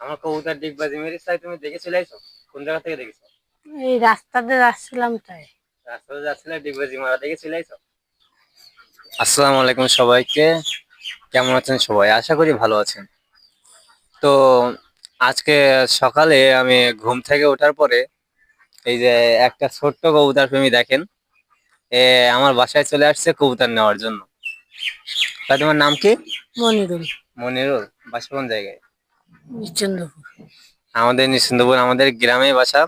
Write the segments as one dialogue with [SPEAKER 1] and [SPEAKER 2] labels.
[SPEAKER 1] আমার কবুতর ডিগবাজি মেরে চাই তুমি দেখে চলে আইছো? কোন জায়গা থেকে দেখেছ?
[SPEAKER 2] এই রাস্তাতে যাচ্ছিলাম তাই।
[SPEAKER 1] রাস্তাতে যাচ্ছিলে ডিগবাজি মারা দেখে চলে আইছো? আসসালামু আলাইকুম সবাইকে। কেমন আছেন সবাই? আশা করি ভালো আছেন। তো আজকে সকালে আমি ঘুম থেকে ওঠার পরে এই যে একটা ছোট্ট কবুতর প্রেমী দেখেন এ আমার বাসায় চলে আসছে কবুতর নেওয়ার জন্য। তা তোমার নাম কি?
[SPEAKER 2] মনিরুল।
[SPEAKER 1] মনিরুল বাসা কোন জায়গায়? আমাদের নিশ্চিন্তপুর আমাদের গ্রামে বাসা।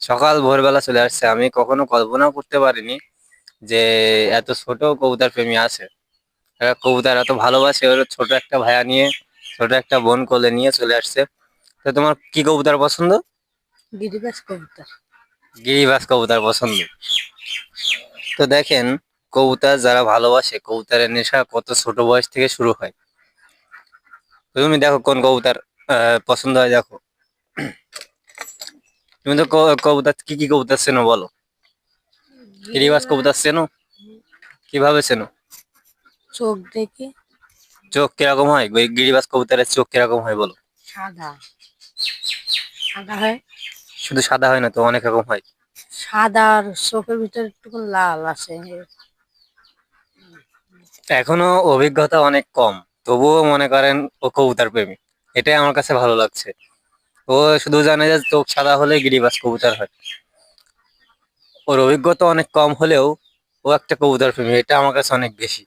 [SPEAKER 1] সকাল ভোরবেলা চলে আসছে। আমি কখনো কল্পনাও করতে পারিনি যে এত ছোট কবুতর প্রেমী আছে। কবুতর এত ভালোবাসে ওর ছোট একটা ভাইয়া নিয়ে ছোট একটা বোন কোলে নিয়ে চলে আসছে। তো তোমার কি কবুতর পছন্দ?
[SPEAKER 2] গিরিবাস কবুতর।
[SPEAKER 1] গিরিবাস কবুতর পছন্দ। তো দেখেন কবুতর যারা ভালোবাসে কবুতরের নেশা কত ছোট বয়স থেকে শুরু হয়। তুমি দেখো কোন কবুতর পছন্দ হয় দেখো। তুমি তো ক- কবুতর কি কি কবুতর চেনো বলো? গিরিবাস কবুতর চেনো? কীভাবে চেনো?
[SPEAKER 2] চোখ দেখে।
[SPEAKER 1] চোখ কীরকম হয়? ওই গিরিবাস কবুতরের চোখ কীরকম হয় বলো।
[SPEAKER 2] সাদা। সাদা হয়?
[SPEAKER 1] শুধু সাদা হয় না তো অনেক রকম হয়।
[SPEAKER 2] সাদা আর চোখের ভিতরে একটু লাল আছে।
[SPEAKER 1] এখনও অভিজ্ঞতা অনেক কম। তবুও মনে করেন ও কবুতর প্রেমী। এটাই আমার কাছে ভালো লাগছে। ও শুধু জানে যে চোখ সাদা হলে গিরিবাস কবুতর হয়। ওর অভিজ্ঞতা অনেক কম হলেও ও একটা কবুতর প্রেমী এটা আমার কাছে অনেক বেশি।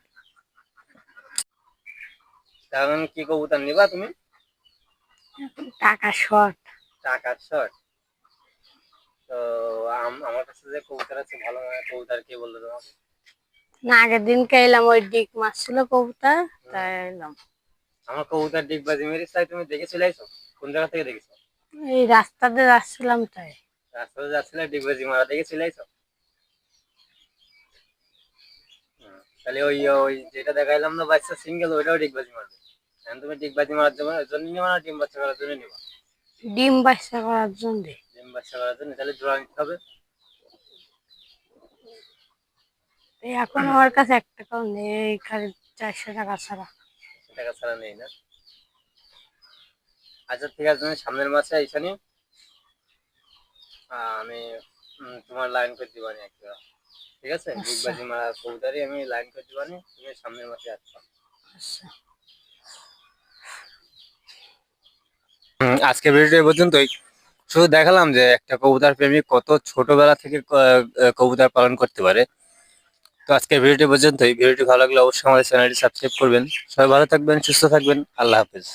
[SPEAKER 1] তাহলে কি কবুতর নিবা তুমি?
[SPEAKER 2] টাকা শর্ট।
[SPEAKER 1] টাকার শর্ট। তো আম- আমার কাছে যে কবুতর আছে ভালো মানে কবুতর কে বলল তোমাকে?
[SPEAKER 2] না আগের দিনকে এলাম ওই ডিক মারছিল কবুতর তাই এলাম।
[SPEAKER 1] আমার কবুতর ডিগবাজি মেরে চাই তুমি দেখে চলে আইছো? কোন জায়গা থেকে দেখেছ?
[SPEAKER 2] এই রাস্তাতে যাচ্ছিলাম তাই।
[SPEAKER 1] রাস্তাতে যাচ্ছিলে ডিগবাজি মারা দেখে চলে আইছো? তাহলে ওই ওই যেটা দেখাইলাম না বাচ্চা সিঙ্গেল ওইটাও ডিগবাজি মারবে। এখন তুমি ডিগবাজি মারার জন্য জন্য নিবা না ডিম বাচ্চা করার জন্য নিবা।
[SPEAKER 2] ডিম বাচ্চা করার জন্য।
[SPEAKER 1] ডিম বাচ্চা করার জন্য তাহলে জোড়া নিতে হবে
[SPEAKER 2] এই এখন আমার কাছে এক টাকাও নেই খালি চারশো টাকা ছাড়া।
[SPEAKER 1] টাকা ছাড়া নেই না? আচ্ছা ঠিক আছে তুমি সামনের মাসে এইখানে আমি তোমার লাইন করে দিবানি একটা। ঠিক আছে?
[SPEAKER 2] আচ্ছা।
[SPEAKER 1] ডিগবাজি মারা কবুতারি আমি লাইন করে দিবানি তুমি সামনের মাসে আসবা।
[SPEAKER 2] আচ্ছা।
[SPEAKER 1] আজকে ভিডিওটা এই পর্যন্তই। শুধু দেখালাম যে একটা কবুতর প্রেমিক কত ছোটবেলা থেকে কবুতর পালন করতে পারে। তো আজকে ভিডিওটি পর্যন্তই। ভিডিওটি ভালো লাগলে অবশ্যই আমাদের চ্যানেলটি সাবস্ক্রাইব করবেন। সবাই ভালো থাকবেন, সুস্থ থাকবেন। আল্লাহ হাফেজ।